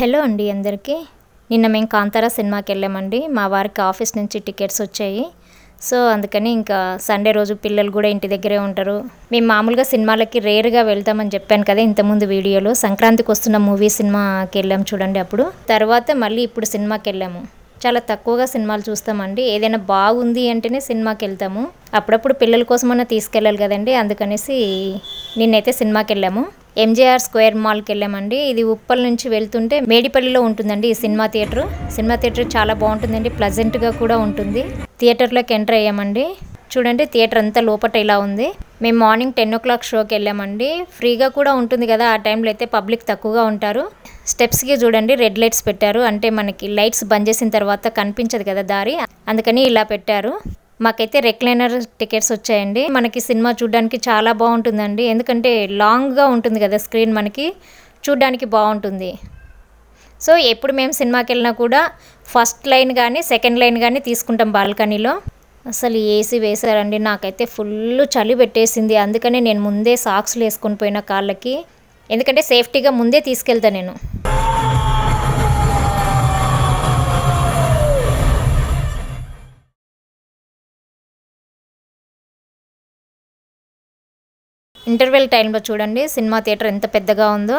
Hello అండి అందరికీ. నిన్న మేము కాంతారా సినిమాకి వెళ్ళామండి. మా వారికి ఆఫీస్ నుంచి టికెట్స్ వచ్చాయి. సో అందుకని ఇంకా సండే రోజు పిల్లలు కూడా ఇంటి దగ్గరే ఉంటారు. మేము మామూలుగా సినిమాలకి రేర్గా వెళ్తామని చెప్పాను కదా ఇంతకుముందు వీడియోలో. సంక్రాంతికి వస్తున్న మూవీ సినిమాకి వెళ్ళాము చూడండి అప్పుడు. తర్వాత మళ్ళీ ఇప్పుడు సినిమాకి వెళ్ళాము. చాలా తక్కువగా సినిమాలు చూస్తామండి. ఏదైనా బాగుంది అంటేనే సినిమాకి వెళ్తాము. అప్పుడప్పుడు పిల్లల కోసమన్నా తీసుకెళ్ళాలి కదండి. అందుకనేసి నిన్నైతే సినిమాకి వెళ్ళాము. ఎంజేఆర్ స్క్వేర్ మాల్కి వెళ్ళామండి. ఇది ఉప్పల్ నుంచి వెళ్తుంటే మేడిపల్లిలో ఉంటుందండి ఈ సినిమా థియేటర్. సినిమా థియేటర్ చాలా బాగుంటుందండి ప్లజెంట్గా కూడా ఉంటుంది. థియేటర్లోకి ఎంటర్ అయ్యామండి. చూడండి థియేటర్ అంతా లోపట ఇలా ఉంది. మేము మార్నింగ్ టెన్ ఓ క్లాక్ షోకి వెళ్ళామండి. ఫ్రీగా కూడా ఉంటుంది కదా ఆ టైంలో అయితే పబ్లిక్ తక్కువగా ఉంటారు. స్టెప్స్కి చూడండి రెడ్ లైట్స్ పెట్టారు. అంటే మనకి లైట్స్ బంద్ చేసిన తర్వాత కనిపించదు కదా దారి. అందుకని ఇలా పెట్టారు. మాకైతే రెక్లైనర్ టికెట్స్ వచ్చాయండి. మనకి సినిమా చూడడానికి చాలా బాగుంటుందండి. ఎందుకంటే లాంగ్గా ఉంటుంది కదా స్క్రీన్ మనకి. చూడడానికి బాగుంటుంది. సో ఎప్పుడు మేము సినిమాకి వెళ్ళినా కూడా ఫస్ట్ లైన్ కానీ సెకండ్ లైన్ కానీ తీసుకుంటాం బాల్కనీలో. అసలు ఏసీ వేశారండి. నాకైతే ఫుల్ చలి పెట్టేసింది. అందుకనే నేను ముందే సాక్స్లు వేసుకొని పోయిన కాళ్ళకి. ఎందుకంటే సేఫ్టీగా ముందే తీసుకెళ్తా నేను. ఇంటర్వెల్ టైంలో చూడండి సినిమా థియేటర్ ఎంత పెద్దగా ఉందో.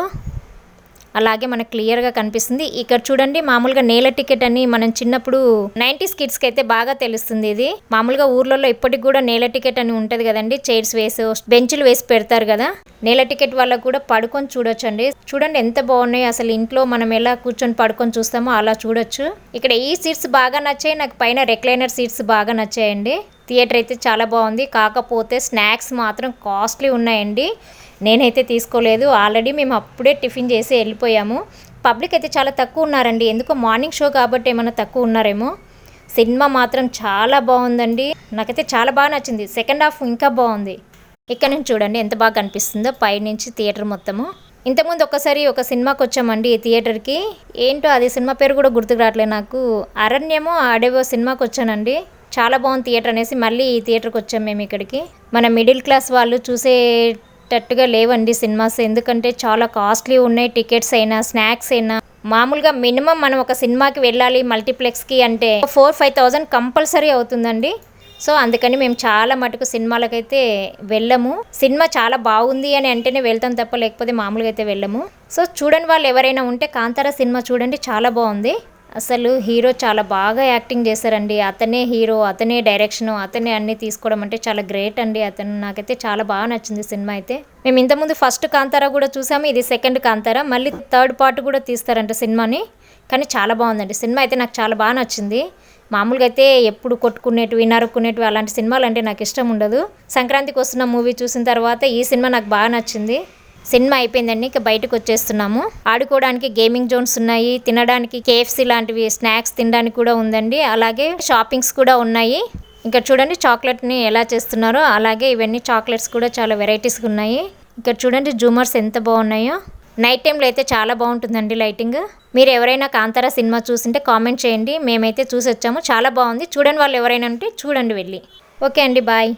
అలాగే మనకు క్లియర్గా కనిపిస్తుంది. ఇక్కడ చూడండి మామూలుగా నేల టికెట్ అని మనం చిన్నప్పుడు నైంటీస్ కిడ్స్కి అయితే బాగా తెలుస్తుంది ఇది. మామూలుగా ఊర్లలో ఇప్పటికి కూడా నేల టికెట్ అని ఉంటుంది కదండి చైర్స్ వేసి బెంచ్లు వేసి పెడతారు కదా. నేల టికెట్ వల్ల కూడా పడుకొని చూడొచ్చండి. చూడండి ఎంత బాగున్నాయి అసలు ఇంట్లో మనం ఎలా కూర్చొని పడుకొని చూస్తామో అలా చూడొచ్చు. ఇక్కడ ఈ సీట్స్ బాగా నచ్చాయి నాకు పైన రెక్లైనర్ సీట్స్ బాగా నచ్చాయండి. థియేటర్ అయితే చాలా బాగుంది. కాకపోతే స్నాక్స్ మాత్రం కాస్ట్లీ ఉన్నాయండి. నేనైతే తీసుకోలేదు. ఆల్రెడీ మేము అప్పుడే టిఫిన్ చేసి వెళ్ళిపోయాము. పబ్లిక్ అయితే చాలా తక్కువ ఉన్నారండి. ఎందుకో మార్నింగ్ షో కాబట్టి ఏమైనా తక్కువ ఉన్నారేమో. సినిమా మాత్రం చాలా బాగుందండి. నాకైతే చాలా బాగా నచ్చింది. సెకండ్ హాఫ్ ఇంకా బాగుంది. ఇక్కడ నుంచి చూడండి ఎంత బాగా కనిపిస్తుందో. పైనుంచి థియేటర్ మొత్తము. ఇంతకుముందు ఒకసారి ఒక సినిమాకి వచ్చామండి ఈ థియేటర్కి. ఏంటో అది సినిమా పేరు కూడా గుర్తుకు రావట్లేదు నాకు. అరణ్యమో అడేవో సినిమాకి వచ్చానండి. చాలా బాగుంది థియేటర్ అనేసి మళ్ళీ ఈ థియేటర్కి వచ్చాం మేము ఇక్కడికి. మన మిడిల్ క్లాస్ వాళ్ళు చూసేటట్టుగా లేవండి సినిమాస్. ఎందుకంటే చాలా కాస్ట్లీ ఉన్నాయి టికెట్స్ అయినా స్నాక్స్ అయినా. మామూలుగా మినిమం మనం ఒక సినిమాకి వెళ్ళాలి మల్టీప్లెక్స్కి అంటే ఫోర్ ఫైవ్ థౌజండ్ కంపల్సరీ అవుతుందండి. సో అందుకని మేము చాలా మటుకు సినిమాలకైతే వెళ్ళము. సినిమా చాలా బాగుంది అని అంటేనే వెళ్తాం తప్ప లేకపోతే మామూలుగా అయితే వెళ్ళము. సో చూడండి వాళ్ళు ఎవరైనా ఉంటే కాంతారా సినిమా చూడండి చాలా బాగుంది. అసలు హీరో చాలా బాగా యాక్టింగ్ చేశారండి. అతనే హీరో అతనే డైరెక్షన్ అతనే అన్నీ తీసుకోవడం అంటే చాలా గ్రేట్ అండి. అతను నాకైతే చాలా బాగా నచ్చింది సినిమా అయితే. మేము ఇంతకుముందు ఫస్ట్ కాంతారా కూడా చూసాము ఇది సెకండ్ కాంతారా మళ్ళీ థర్డ్ పార్ట్ కూడా తీస్తారంట సినిమాని. కానీ చాలా బాగుందండి. సినిమా అయితే నాకు చాలా బాగా నచ్చింది. మామూలుగా అయితే ఎప్పుడు కొట్టుకునేటివి నరుక్కునేటివి అలాంటి సినిమాలు అంటే నాకు ఇష్టం ఉండదు. సంక్రాంతికి వస్తున్న మూవీ చూసిన తర్వాత ఈ సినిమా నాకు బాగా నచ్చింది. సినిమా అయిపోయిందండి ఇక బయటకు వచ్చేస్తున్నాము. ఆడుకోవడానికి గేమింగ్ జోన్స్ ఉన్నాయి తినడానికి కేఎఫ్సి లాంటివి స్నాక్స్ తినడానికి కూడా ఉందండి. అలాగే షాపింగ్స్ కూడా ఉన్నాయి. ఇంకా చూడండి చాక్లెట్ని ఎలా చేస్తున్నారో అలాగే ఇవన్నీ చాక్లెట్స్ కూడా చాలా వెరైటీస్గా ఉన్నాయి. ఇక్కడ చూడండి జూమర్స్ ఎంత బాగున్నాయో. నైట్ టైంలో అయితే చాలా బాగుంటుందండి లైటింగ్ మీరు ఎవరైనా కాంతారా సినిమా చూసింటే కామెంట్ చేయండి. మేమైతే చూసి వచ్చాము చాలా బాగుంది. చూడండి వాళ్ళు ఎవరైనా ఉంటే చూడండి వెళ్ళి. ఓకే అండి బాయ్